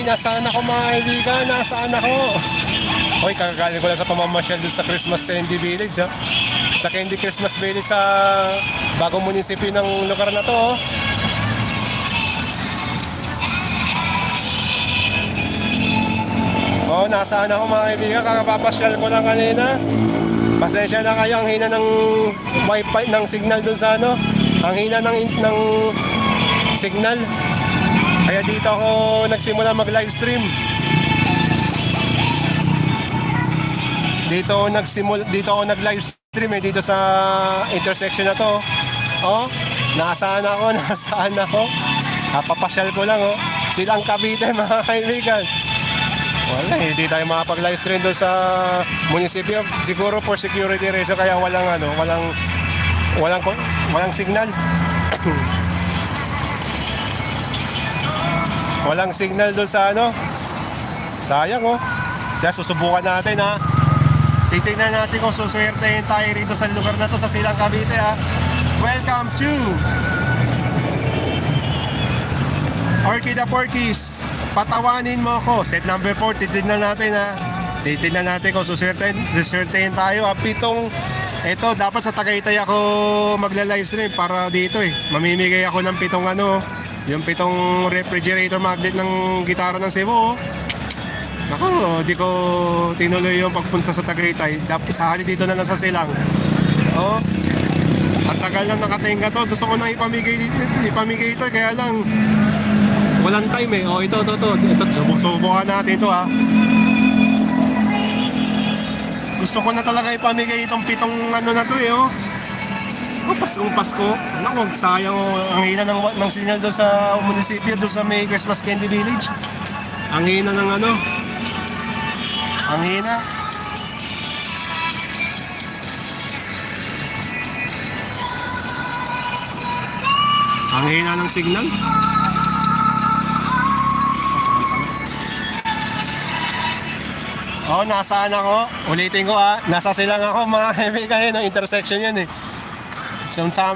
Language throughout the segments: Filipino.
Hoy, nasaan ako mga kaibigan? Nasaan ako? Hoy, kakagaling ko lang sa pamamasyal doon sa Christmas Candy Village, ha? Sa Candy Christmas Village sa bagong munisipyo ng lugar na to, oh. Oh, nasaan ako mga kaibigan? Kakapapasyal ko lang kanina. Pasensya na kayo, ang hina ng wifi, ng signal doon sa ano. Ang hina ng, ng signal. Kaya dito ako nagsimula mag-live stream. Dito ako dito ako nag-live stream eh, dito sa intersection na to. Oh, nasaan ako, nasaan ako. Papasyal ko lang oh. Silang Cavite mga kaibigan. Wala, eh, hindi tayo makapag-live stream doon sa munisipyo. Siguro for security reason kaya walang ano, walang walang walang signal. walang signal doon sa ano. Sayang oh. Kaya susubukan natin ha. Titingnan natin kung suswertehin tayo rito sa lugar na to sa Silang Cavite ha. Welcome to Orchida Porkies, patawanin mo ako. Set number 4, titignan natin ha. Titignan natin kung susertain, susertain tayo. ha. pitong, ito, dapat sa Tagaytay ako magla-live stream para dito eh. Mamimigay ako ng pitong ano, yung pitong refrigerator magnet ng gitara ng Cebu. oh. Nako, di ko tinuloy yung pagpunta sa Tagaytay. Dapat sa hali dito na lang sa Silang. Oh, ang tagal lang nakatingga to. Gusto ko nang ipamigay, ipamigay ito. Kaya lang, Walang time eh. Oh, ito, ito, ito. Ito, subukan natin ito ha. Gusto ko na talaga ipamigay itong pitong ano na to eh, oh. Oh, Paskong Pasko. Naku, sayang. Ang hina ng, ng signal doon sa munisipyo, doon sa may Christmas Candy Village. Ang hina ng ano. Ang hina. Ang hina ng signal. Oh, nasaan ako? Ulitin ko ah. Nasa silang ako mga kaibigan yun. Intersection yun eh. So, sa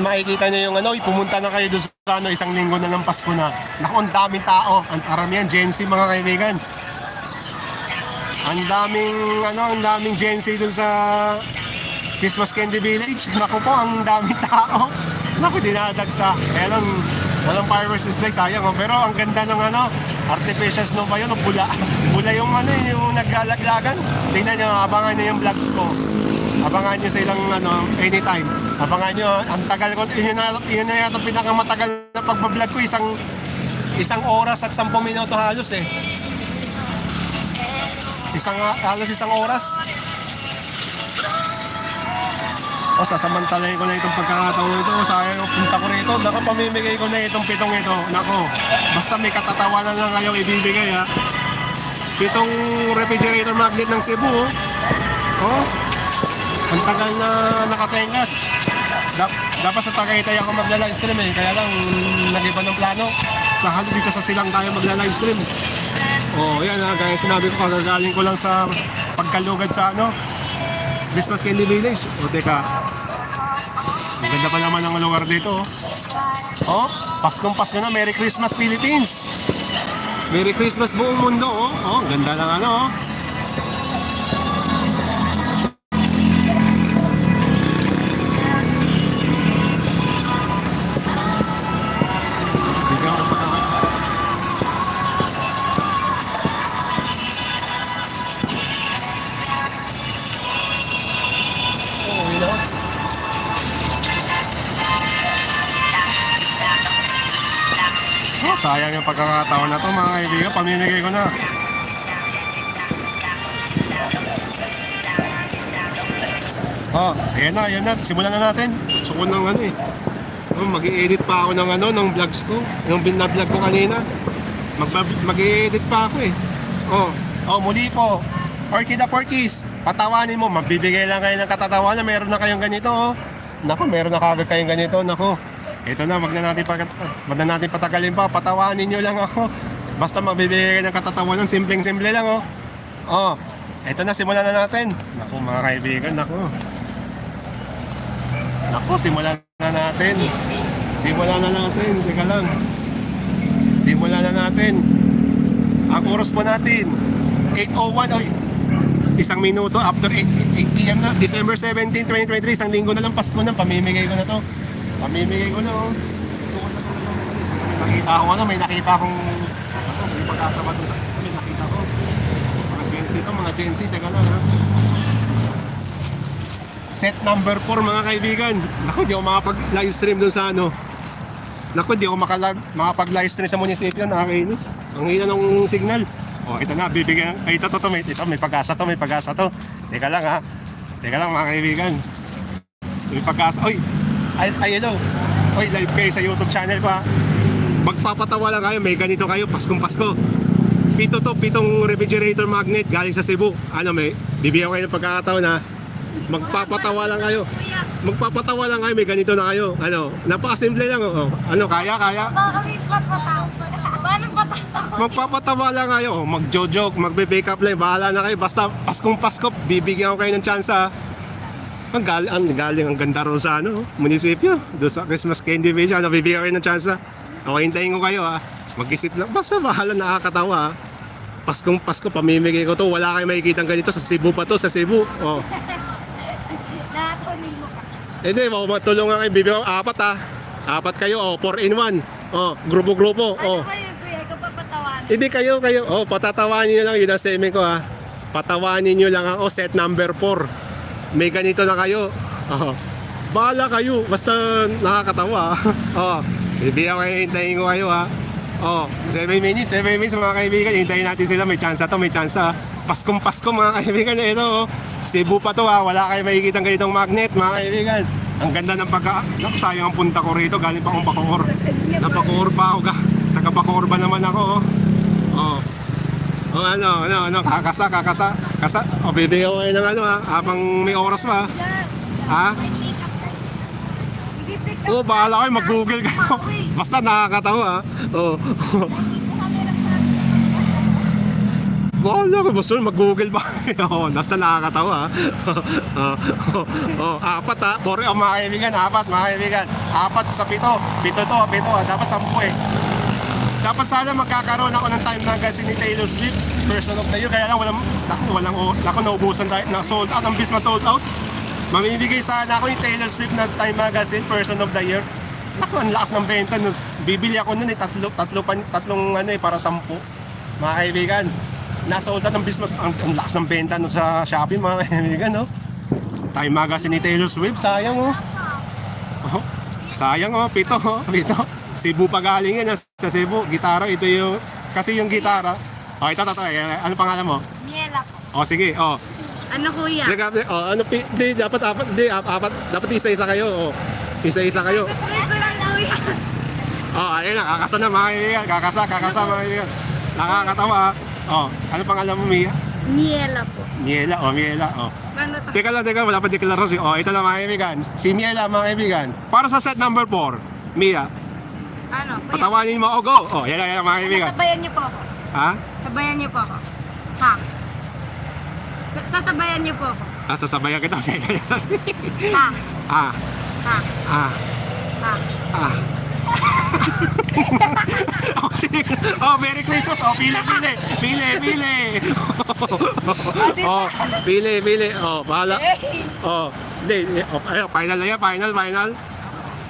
makikita nyo yung ano, pumunta na kayo doon sa ano, isang linggo na ng Pasko na. Naku, ang daming tao. Ang karamihan, Gen Z mga kaibigan. Ang daming, ano, ang daming Gen Z doon sa Christmas Candy Village. Naku po, ang daming tao. Naku, dinadagsa. Kaya lang, walang fireworks display, sayang. Oh. Pero ang ganda ng ano, artificial snow ba yun? O bula. Bula yung ano, yung naglalaglagan. Tingnan nyo, abangan nyo yung vlogs ko. Abangan nyo sa ilang ano, anytime. Abangan nyo, ang tagal ko, yun na, yun na yata pinakamatagal na pagbablog ko, isang isang oras at 10 minuto halos eh. Isang, halos isang oras. O, sasamantalayin ko na itong pagkakataon ito. Sayang punta ko rito. Naku, pamimigay ko na itong pitong ito. Naku, basta may katatawanan lang kayong ibibigay ha. Pitong refrigerator magnet ng Cebu. Oh. oh. Ang tagal na nakatengas. Dap- dapat sa Tagaytay ako magla-live stream eh. Kaya lang, nag-iba ng plano. Sa halo dito sa silang tayo magla-live stream. Oh, yan ha. Gaya sinabi ko, kagagaling ko lang sa pagkalugad sa ano, Christmas Candy Village. O teka, ang ganda pa naman ng lugar dito. Oh, oh Paskong Pasko na. Merry Christmas Philippines. Merry Christmas buong mundo. Oh, oh ganda ng ano. Oh. Sayang yung pagkakataon na to mga kaibigan. Pamimigay ko na. Oh, ayan na, ayan na. Simulan na natin. Gusto ko ng ano eh. Oh, mag-i-edit pa ako ng ano, ng vlogs ko. Yung binablog ko kanina. Mag-i-edit pa ako eh. Oh, oh muli po. Orchida Porkies, patawanin mo. Mabibigay lang kayo ng katatawanan. Meron na kayong ganito oh. Nako, meron na kagad kayong ganito. Nako, ito na, wag na natin, pa, wag na natin patagalin pa. Patawanin nyo lang ako. Basta magbibigay ng katatawanan. Simpleng-simple lang oh. Oh, ito na, simulan na natin. Nako mga kaibigan, nako. Nako, simulan na natin. Simulan na natin. Teka lang. Simulan na natin. Ang oras po natin, 8.01, oy, isang minuto after 8, 8 p.m. na. December 17, 2023, isang linggo na lang Pasko na. Pamimigay ko na to. Pamimigay ko na, oh. Nakita ko ano, may nakita akong, ano, may pagkatawa doon. May nakita ko. Mga Gen Z to, mga Gen Z, teka lang ha. Set number 4 mga kaibigan. Naku, di ako makapag-live stream doon sa ano. Naku, di ako makapag-live stream sa munisipyo. Nakakainis. Ang hina ng signal. O, ito na, bibigyan. Ay, ito, ito, ito, may, ito, may pag-asa to, may pag-asa to. Teka lang ha. Teka lang mga kaibigan. May pag-asa. Oy, ay, ay, hello. Oy, live kayo sa YouTube channel ko ha. Magpapatawa lang kayo, may ganito kayo, Paskong Pasko. Pito to, pitong refrigerator magnet galing sa Cebu. Ano, may, bibigyan kayo ng pagkakataon na magpapatawa lang kayo. Magpapatawa lang kayo, may ganito na kayo. Ano, napakasimple lang. Oh. Ano, kaya, kaya? Magpapatawa lang kayo. Oh, Magjo-joke, magbe-make up lang. Bahala na kayo. Basta Paskong Pasko, bibigyan ko kayo ng chance. ah. Ang galing, ang galing, ang ganda ron sa ano, munisipyo. Doon sa Christmas Candy Beach, ano, bibigyan kayo ng chance. ah. Okay, hintayin ko kayo ha. Mag-isip lang. Basta bahala, nakakatawa ha. Paskong Pasko, pamimigay ko to. Wala kayong makikita ganito. Sa Cebu pa to, sa Cebu. Oh. Nakunin mo ka. Hindi, matulungan kayo. Bibigyan ko apat ha. Apat kayo, oh, 4 in 1. Oh, grupo-grupo. Oh. Ano ba yun, kuya? Ikaw pa patawan. Hindi kayo, kayo. Oh, patatawanin niyo lang. Yun ang semen ko ha. Patawanin niyo lang ako. Set number 4. May ganito na kayo. Oh. Bahala kayo. Basta nakakatawa. oh. Bibigyan ko kayo. Hintayin ko kayo ha. Oh, 7 minutes, 7 minutes mga kaibigan. Hintayin natin sila. May chance to, may chance ha. Paskong Pasko mga kaibigan. Ito oh. Cebu pa to ha. Wala kayo makikita ganitong magnet mga kaibigan. Ang ganda ng pagka... Naku, sayang ang punta ko rito. Galing pa akong Bacoor. Napacoor pa ako. Ga. Taga-Bacoor ba naman ako oh. Oh. Oh, ano, ano, ano, kakasa, kakasa, kasa. O, bibigyan ko kayo ng ano ha, habang may oras pa. Ha? Oo, bahala kayo, mag-google kayo. Basta nakakatawa ha. Oo. Bahala kayo, basta mag-google ba kayo. Oo, Basta nakakatawa ha. Oo, oo, apat ha. Pore, oh, mga kaibigan, apat, mga kaibigan. Apat sa pito. Pito to, pito. Dapat sampu eh. Dapat sana magkakaroon ako ng time magazine ni Taylor Swift, person of the year. Kaya lang walang, walang, naku, naubusan tayo, na sold out, ang bis sold out. Mamimigay sana ako yung Taylor Swift na Time Magazine Person of the Year. Naku, ang lakas ng benta. nun. Bibili ako nun eh, tatlo, tatlo, pa, tatlong ano eh, para sampu. Mga kaibigan, nasa out ng business, ang, ang lakas ng benta nun sa Shopee, mga kaibigan, no? Time Magazine ni Taylor Swift, sayang oh. Oh, sayang oh, pito oh, pito. Cebu pa galing yan, ah, sa Cebu. Gitara, ito yung, kasi yung gitara. Oh, ito, ito, ito. Ano pangalan mo? Niela po. Oh, sige, oh. Ano kuya? Nag oh, ano pi, di, dapat apat, di, ap- apat, dapat isa-isa kayo. Oh. Isa-isa kayo. Ito lang na kuya. Oh, ayun na, kakasa na mga kaibigan. Kakasa, kakasa mga kaibigan. Nakakatawa. ah. Oh, ano pangalan mo, Mia? Niela po. Miela, oh, Miela, oh. To? Teka lang, teka, wala pa deklarasyon. Oh, ito na mga kaibigan. Si Miela, mga kaibigan. Para sa set number 4, Mia, Ano? Kuya? patawanin mo ako, go. Oh, yan, yan, yan, mga kaibigan. Sabayan niyo po ako. Ha? Sabayan niyo po ako. Ha? Sa- Sasabayan niyo po ako. Ah, sasabayan kita. Ha? ah, Ha? ah, Ha? ah. oh, sige. oh, Merry Christmas. Oh, pili, pili. Pili, pili. oh, pili, pili. Oh, bahala. Oh, hindi. Oh, ayun, final na yan. Final, final.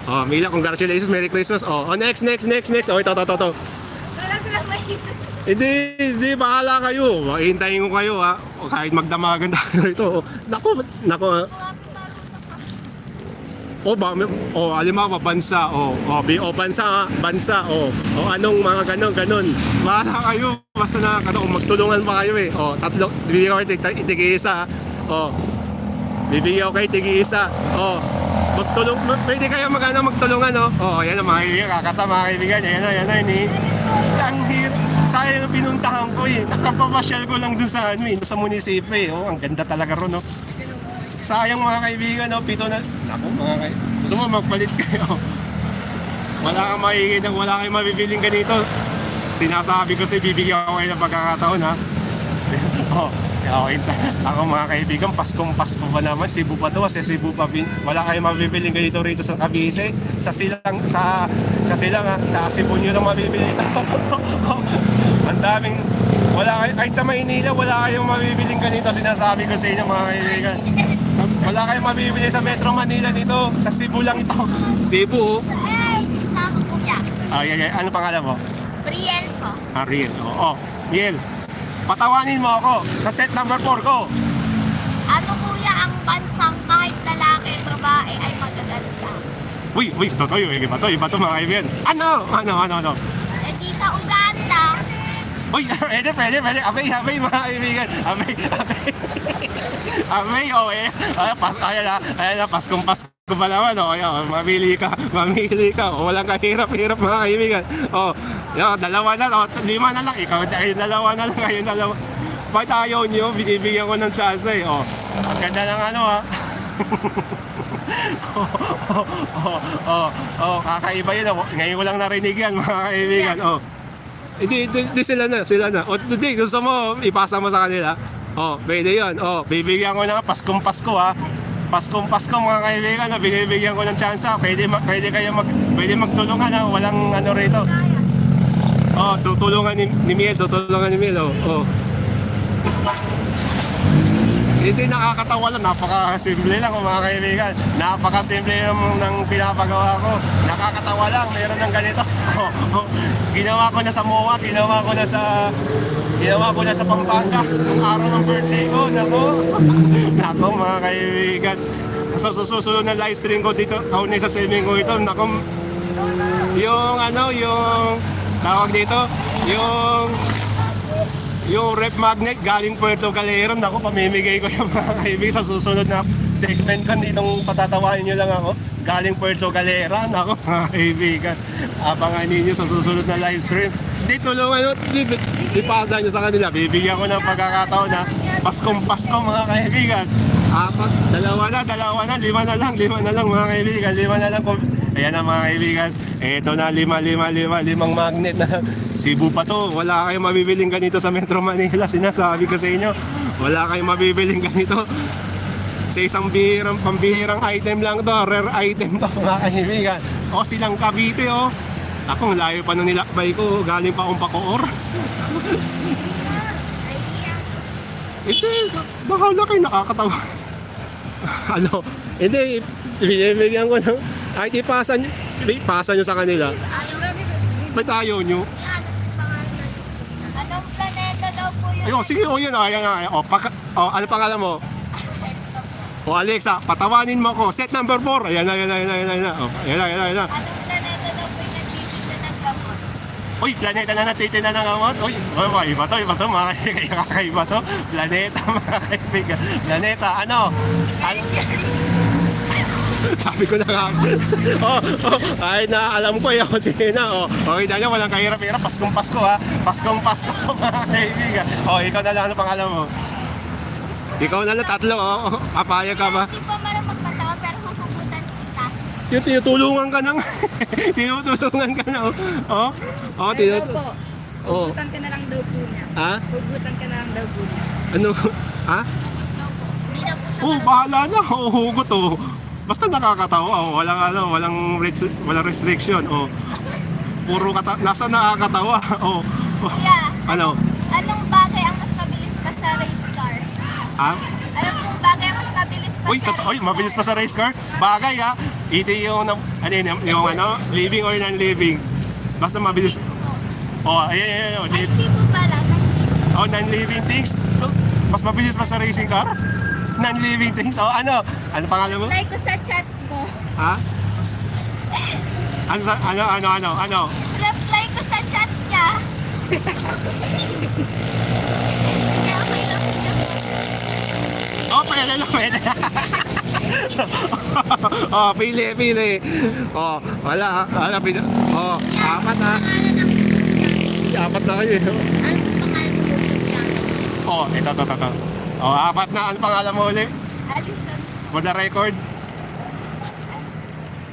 Oh, Mila, congratulations. Merry Christmas. Oh, oh next, next, next, next. Oh, ito, ito, ito, ito. Wala silang maisip. Hindi, hindi, bahala kayo. Hintayin ko kayo, ha. O, kahit magdamagan tayo rito. Oh, Nako, nako. ah. O, ba, may- o, alimawa, bansa, o, o, bi, o, bansa, ah, bansa, o, o, anong mga ganon, ganon. Bahala kayo, basta na, ano, magtulungan pa kayo eh. O, tatlo, bibigyan ko kayo tig- tig-isa, o, bibigyan ko kayo tig-isa, o, magtulong, ma- pwede kayo mag, ano, magtulungan, o, o, yan ang mga kaibigan, kakasama kaibigan, yan na, yan na, eh. Ang hir, sayang na pinuntahan ko eh. Nakapapasyal ko lang dun sa, ano eh, sa munisipyo eh. Oh, ang ganda talaga ron, no. Sayang mga kaibigan, no, pito na. Naku, mga kaibigan. Gusto mo magpalit kayo. Wala kang makikita, wala kayong mabibiling ganito. Sinasabi ko sa bibigyan ko kayo ng pagkakataon, ha. oh, okay. Ako mga kaibigan, Paskong Pasko pa naman. Cebu pa to, sa Cebu pa. bin- Wala kayong mabibiling ganito rito sa Cavite. Sa silang, sa, sa silang, ha. Sa Cebu nyo lang mabibili. ang daming, Wala kayo, kahit sa Maynila, wala kayong mabibiling ganito. Sinasabi ko sa inyo mga kaibigan. Sa, wala kayong mabibili sa Metro Manila dito. Sa Cebu lang ito. Cebu. Ay, ako kuya. Ay, ay, ay. Ano pangalan mo? Brielle po. Ariel. Oo. Miel. Patawanin mo ako sa set number 4 ko. Ano kuya ang bansang kahit lalaki, babae ay magaganda? Uy, uy, totoo yun. Iba to, iba to mga kaibigan. Ano? Ano, ano, ano? Eh di sa Uganda. Uy, pwede, pwede, pwede. Amay, amay mga kaibigan. Amay, amay. amay, oh eh. Ay, pas, ayan na, ayan na, Paskong Pasko pa naman. Oh, ayan, oh, mamili ka, mamili ka. Oh, walang kahirap-hirap mga kaibigan. Oh, yan, dalawa na, oh, lima na lang. Ikaw, ayun, dalawa na lang, ayun, dalawa. Ba't ayaw niyo? Binibigyan ko ng chance eh. Oh, ang ganda ng ano ha. oh, oh, oh, oh, oh, kakaiba yun. Oh. Ngayon ko lang narinig yan mga kaibigan. Oh. Hindi, hindi, sila na, sila na. O, hindi, gusto mo, ipasa mo sa kanila. Oh, pwede yun. Oh, bibigyan ko na Paskong Pasko ha. Paskong Pasko mga kaibigan, na binibigyan ko ng chance ha. Pwede, pwede kayo mag, pwede magtulungan ha. Walang ano rito. Oh, tutulungan ni, ni Miel, tutulungan ni Miel. Oh, oh. Hindi nakakatawa lang, napaka-simple lang mga kaibigan. Napaka-simple lang ng pinapagawa ko. Nakakatawa lang, meron ng ganito. Oh, oh. Ginawa ko na sa MOA, ginawa ko na sa ginawa ko na sa Pampanga nung araw ng birthday ko. Nako, nako mga kaibigan. Sa susunod na live stream ko dito, kaunay sa swimming ko ito, nako, yung ano, yung tawag dito, yung yung rep magnet galing Puerto Galera, naku, pamimigay ko yung mga kaibigan sa susunod na segment ko ditong patatawain nyo lang ako. Galing Puerto Galera, naku, mga kaibigan. Abangan ninyo sa susunod na live stream. Hindi tulungan nyo, ipasa nyo sa kanila. Bibigyan ko ng pagkakataon na Paskong Pasko mga kaibigan. Apat, dalawa na, dalawa na, lima na lang, lima na lang mga kaibigan, lima na lang. Ayan na mga kaibigan, eto na lima, lima, lima, limang magnet na Cebu pa to. Wala kayong mabibiling ganito sa Metro Manila. Sinasabi ko sa inyo, wala kayong mabibiling ganito. Sa isang bihirang, pambihirang item lang to, rare item to mga kaibigan. O silang Cavite o. Ako, ang layo pa nung nilakbay ko, galing pa akong Pacoor. Hindi, bahala kayo nakakatawa. ano, hindi, binibigyan ko ng, ay ipasa nyo, ipasa nyo sa kanila. Ba't ayaw nyo? Anong planeta daw po yun? Ayun, sige, o yun, o, ayan nga, o, paka, o, ano pangalan mo? O Alexa, patawanin mo ako. Set number 4. Ayan na, ayan na, ayan na, ayan na. O, ayan na, ayan na, ayan na. Anong planeta daw po yung nagtitinda ng gamot? Uy, planeta na natitina ng amot. Uy, oh, oh, iba to, iba to, mga kaibigan, kakaiba to. Planeta, mga kaibigan. Planeta, ano? ano? Sabi ko na nga. oh, oh, ay na alam ko yun. Sige na. Oh, okay na walang kahirap-hirap. Paskong Pasko ha. Paskong Pasko, mga kaibigan. Oh, ikaw na lang. Ano pangalan mo? Ikaw na lang, tatlo. Oh, papayag ka ba? Hindi po marang magpatawa pero huhugutan kita. Yung tinutulungan ka nang. tinutulungan ka na. Oh, oh, tinut... po. Oh. Hugutan ka na lang daw po niya. Ha? Hugutan ka na lang daw po niya. Ano? Ha? Hindi na po siya Oh, bahala na. Oh, hugot oh. Basta nakakatawa. Oh, walang ano, walang walang restriction. Oh. Puro kata nasa nakakatawa. Oh. oh. Kuya, Ano? anong bagay ang mas mabilis pa sa race car? Ha? Anong pong bagay ang mas mabilis pa Uy, sa kat- oy, mabilis pa sa race car. Bagay ha. Ito yung, ano yun, yung, yung ano, living or non-living. Basta mabilis. Oh, ayan, ayan, ayan. oh, Ay, hindi po pala. Oh, non-living things. Mas mabilis pa sa racing car? Non-living things. Oh, ano? Ano pangalan mo? Like ko sa chat mo. Ha? Ano, sa, ano, ano, ano, ano? Reply ko sa chat niya. Kaya okay lang siya. Oh, pwede na, pwede na. oh, pili, pili. Oh, wala, wala, pina. Oh, apat ha. Pangalan ng Apat na kayo. Ano pangalan mo siya? Oh, ito, ito, ito, ito. Oh, apat na. Ano pangalan mo ulit? Alison. For the record,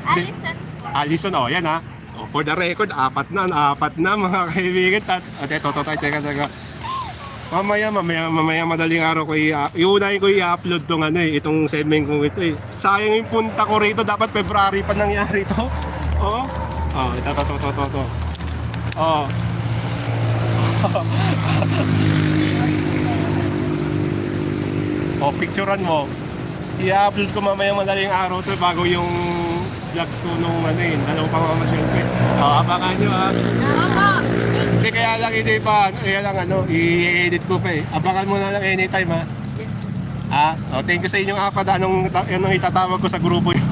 Alison. Alison, oh, yan ha. Oh, for the record, apat na, apat na mga kaibigan. At ito, ito, ito, teka, teka. Mamaya, mamaya, mamaya madaling araw ko i- iunahin ko i-upload tong ano eh, itong segment kong ito eh. Sayang yung punta ko rito, dapat February pa nangyari to. Oh, oh, ito, ito, ito, ito, ito. Oh. o, picturean mo. I-upload ko mamaya madaling araw to bago yung vlogs ko nung ano yun, alam pa mga masyempre. O, abangan nyo ha. Hindi kaya lang hindi pa, kaya lang ano, i-edit ko pa eh. Abangan mo na lang anytime ha. Yes. Ah, oh, thank you sa inyong apat. Anong, anong itatawag ko sa grupo nyo?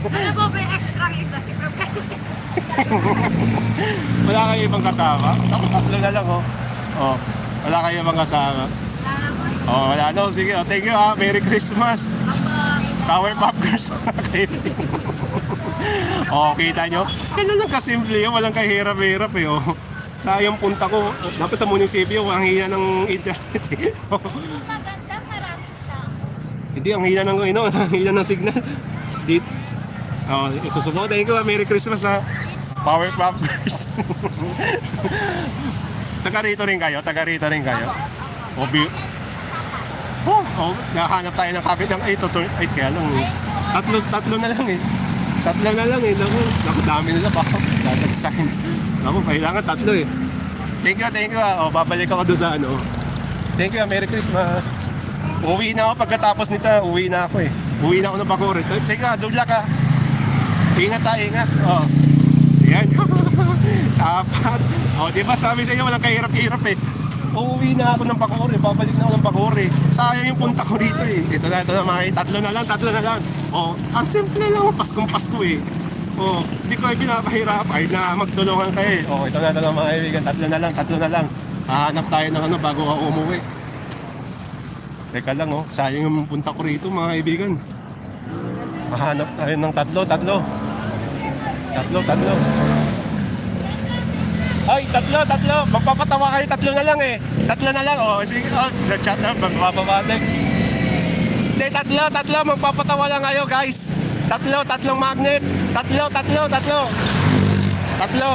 Ano po ba extra extra si Prof? Wala kayo ibang kasama? Ako tatlo na lang oh. Oh, wala kayo ibang kasama. Oh, wala no. Sige, oh, thank you ha. Merry Christmas. Power Pop Girls. Oh, kita nyo? Ganun lang kasimple yun. Walang kahirap-hirap eh. Oh. Sayang punta ko. Dapat sa munisipyo, ang hina ng internet eh. Tao. Hindi, ang hina ng, ano, ang hina ng signal. Dit. Oh, susubukan. Thank you ha. Merry Christmas ha. Power Pop Girls. taga rito rin kayo? Taga rito rin kayo? O, bi- Oh, oh, nakahanap tayo ng kapit ng ay, tutur, ay, kaya lang, eh. tatlo, tatlo na lang eh. Tatlo na lang eh. Naku, naku, dami nila baka. Dadagsahin. Naku, kailangan tatlo eh. Thank you, thank you. ah. Oh, babalik ako doon sa ano. Thank you, ah. Merry Christmas. Uwi na ako pagkatapos nito, uwi na ako eh. Uwi na ako ng Bacoor. Thank you, ah. good luck ah. Ingat tayo, ingat. Oh. Apat. Oh, di ba sabi sa inyo, walang kahirap-hirap eh. Uuwi na ako ng Bacoor, eh. babalik na ako ng Bacoor eh. Sayang yung punta ko dito eh. Ito na, ito na mga tatlo na lang, tatlo na lang. Oh, ang simple lang, Paskong Pasko eh. Oh, di ko ay pinapahirap ay na magtulungan kayo eh. Oh, ito na, ito na mga kaibigan, tatlo na lang, tatlo na lang. Hahanap tayo ng ano bago ako umuwi. Teka lang oh, sayang yung punta ko rito mga kaibigan. Mahanap tayo ng tatlo, tatlo. Tatlo, tatlo. Ay, tatlo, tatlo. Magpapatawa kayo, tatlo na lang eh. Tatlo na lang, oh. Sige, oh, nag-chat na, magpapabatik. Hindi, tatlo, tatlo. Magpapatawa lang kayo, guys. Tatlo, tatlong magnet. Tatlo, tatlo, tatlo. Tatlo.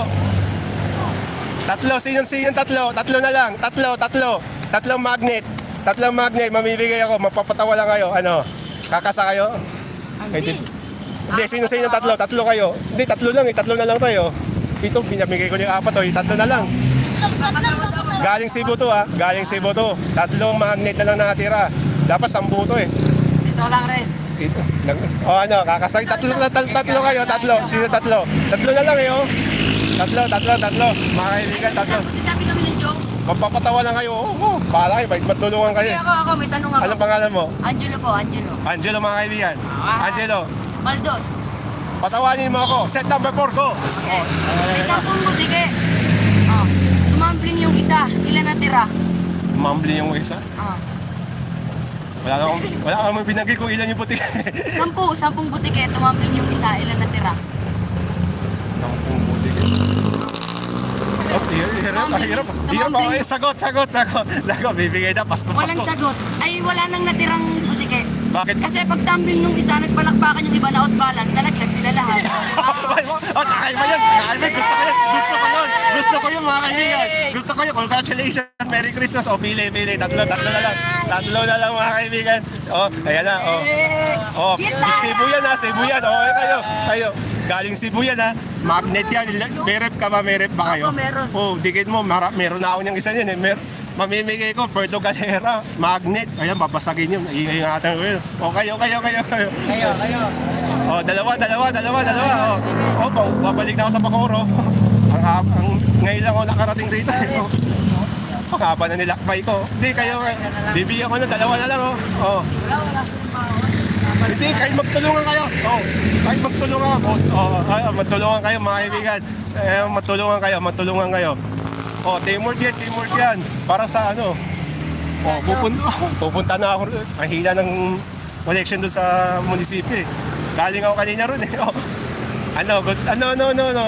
Tatlo, sinong-sinong tatlo? Tatlo na lang. Tatlo, tatlo. Tatlong magnet. Tatlong magnet. Mamibigay ako. Magpapatawa lang kayo. Ano? Kakasa kayo? Hindi. Hindi, sino-sino tatlo? Tatlo kayo. Hindi, tatlo lang eh. Tatlo na lang tayo. Ito, pinamigay ko yung apat oh. Tatlo na lang. Galing Cebu to ah. Galing Cebu to. Tatlong magnet na lang nakatira. Dapat sampu to eh. Dito lang rin. Ito. Nag- oh ano, kakasay. Tatlo, tatlo, tatlo kayo. Tatlo. Sino tatlo? Tatlo na lang eh oh. Tatlo, tatlo, tatlo. Mga kaibigan, tatlo. Sabi kami ni Joe. Magpapatawa lang kayo. Oo, oh, bahala kayo. Bait matulungan kayo. Sige ako, ako, may tanong ako. Anong pangalan mo? Angelo po, Angelo. Angelo mga kaibigan. Angelo, Maldos. Patawanin mo ako. Set number 4 ko. Oh, May sampung butike. Oh. Tumambling yung isa. Ilan natira? mambli yung isa. Oh. Wala kang wala kang binagay kung ilan yung puti. Sampu, sampung butike. Tumambling yung isa. Ilan natira? Sampung puti. Oh, hirap, hirap, hirap. Hirap ako. Eh, sagot, sagot, sagot. Lago, bibigay na. Pasko, Walang Pasko. sagot. Ay, wala nang natirang butike. Bakit? Kasi pag tumbling nung isa, nagpalakpakan yung iba na out balance, nalaglag sila lahat. oh, kakaiba yun. Kakaiba. Gusto ko yun. Gusto ko yun. Gusto ko yun, mga kaibigan. Gusto ko yun. Congratulations. Merry Christmas. O, pili, pili. Tatlo, tatlo na lang. Tatlo na lang, mga kaibigan. Oh, ayan na. Oh. Oh, Cebu yan ha, Cebu yan. Oh, eh, kayo, kayo. Galing Cebu yan ha. Magnet yan. May rep ka ba? May rep ba kayo? Opo, meron. Oh, dikit mo. Mara, meron na ako niyang isa yan eh. Mer mamimigay ko, Puerto Galera, magnet. Ayan, babasagin yun. Iingatan ko yun. O, kayo, kayo, kayo, kayo. Kayo, kayo. Oh, dalawa, dalawa, dalawa, dalawa. Oh, oh ba- babalik na ako sa Bacoor. oh. ang, ang ngayon lang ako nakarating rito. eh, Oh. Ang haba na nilakbay ko. Hindi, kayo, bibigyan ko na, dalawa na lang. Oh. oh. Hindi, kayo magtulungan kayo. Oh, kayo magtulungan ako. Oh, ay, magtulungan kayo mga kaibigan. Eh, magtulungan kayo, magtulungan kayo. Oh, teamwork yan, teamwork yan. Para sa ano? Oh, pupunta, pupunta na ako. Ang hila ng connection doon sa munisipyo eh. Galing ako kanina ron eh. Oh. Ano, good, ano, ano, ano, ano.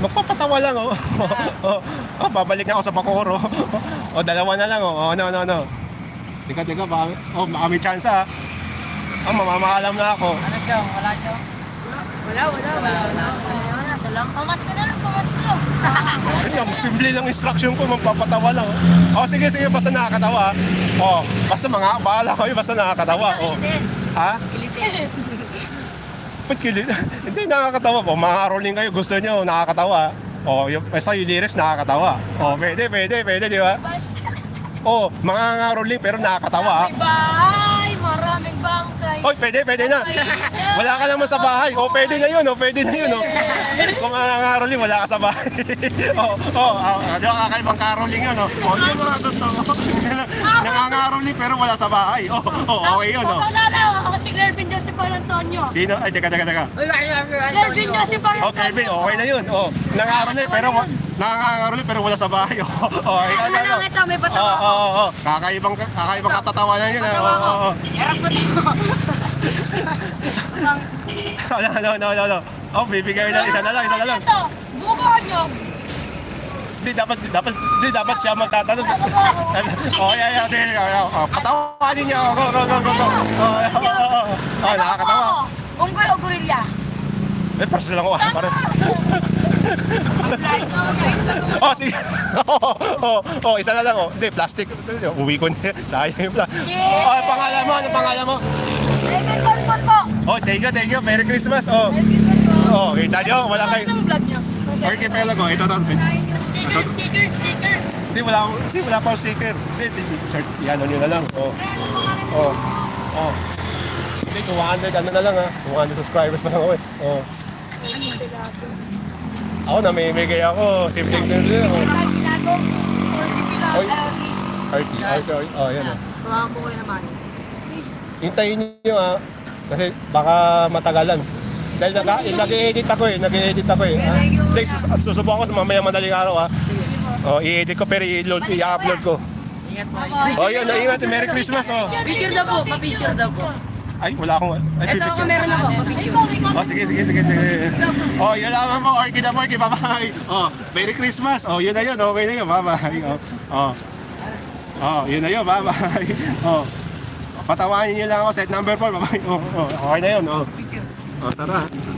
Magpapatawa lang oh. oh, oh, babalik na ako sa Bacoor oh. oh, dalawa na lang oh. Oh, ano, ano, ano. Teka, teka, baka, oh, baka may chance ah. Oh, mamamakalam na ako. Ano, Chong? Wala, Chong? Wala, wala, wala. Wala, salam. Pamas ko na lang, pamas ko. Ayun, simple lang instruction ko, magpapatawa lang. Oh, sige, sige, basta nakakatawa. Oh, basta mga, bahala kayo, basta nakakatawa. Oh. Ha? Kilitin. Ba't kilig? Hindi, nakakatawa po. Mga rolling kayo, gusto nyo, nakakatawa. O, yung, eh, sa yung lyrics, nakakatawa. O, pwede, pwede, pwede, di ba? O, mga nga rolling, pero nakakatawa. Bye! Maraming bangkay. Oy, pwede, pwede na. Wala ka naman sa bahay. O, pwede na yun, o, pwede na yun, o. Kung mga nga rolling, wala ka sa bahay. o, o, uh, di ba kakaibang karoling yun, o. O, yun mga gusto mo. Nangangaroling, pero wala sa bahay. O, o, okay yun, o. Paalala ako si Clervin Joseph Antonio. Sino? Ay, teka, teka, teka. Clervin Joseph Oh, Kelvin, okay na yun. Oh, nangangaroling pero nangangaroling pero wala sa bahay. Oh, oh, ikaw na lang. ito, may Oo, oo, oo, oo. Kakaibang kakaibang katatawanan yun. ah. Oo, oo, oo. Erap ko. Ano, ano, ano, ano, ano. Oh, bibigay na isa na lang, isa na lang. Ito, buko nyo. Hindi dapat dapat hindi dapat siya magtatanong. Oh, yeah, yeah, sige. Oh, oh, patawanin niya. ako. Go, go, go, go, go. Oh, oh, oh, oh. Oh, nakakatawa. Unggoy o gorilla? Eh, personal lang ko. ah, Parang Oh, sige. oh, oh, oh, isa na lang oh. Hindi, plastic. Uwi ko na. Sayang yung plastic. Yeah. Oh, pangalan mo, ano pangalan mo? Raven Bonbon po. Oh, thank you, thank you. Merry Christmas. Oh. Oh, kita nyo, wala kay Anong vlog nyo? Archipelago. Ito, ito. Sticker, sticker, sticker. Hindi, wala hindi, wala pa sticker. Hindi, hindi, shirt, yan, ano nyo na lang. Oh. Oh. Oh. Hindi, 200, ano na lang ha. 200 subscribers pa lang ako eh. Oh. Ako, namimigay ako. Simple, simple ako. Paglago. Oy. 30. Okay, oh, yan oh. Mga buko naman. Hintayin niyo ah. Kasi baka matagalan. Dahil nag nag-edit ako eh, nag-edit ako eh. Hindi, sus- susubukan ko sa mamaya madaling araw ah. Oh, i-edit ko pero i-load, i-upload ko. Ingat po. Oh, yun, ingat. Merry Christmas oh. Picture daw po, pa-picture daw po. Ay, wala akong ay, Ito ako meron na po, pa-picture. Oh, sige, sige, sige, sige. Oh, yun naman po, Orchid na Orchid, bye-bye. Oh, Merry Christmas. Oh, yun na yun, okay na yun, bye-bye. Oh, oh. Oh, yun na yun, bye-bye. Oh. Patawanin niyo lang ako, set number 4, bye-bye. Oh, oh, okay na yun, oh. Oh, tara.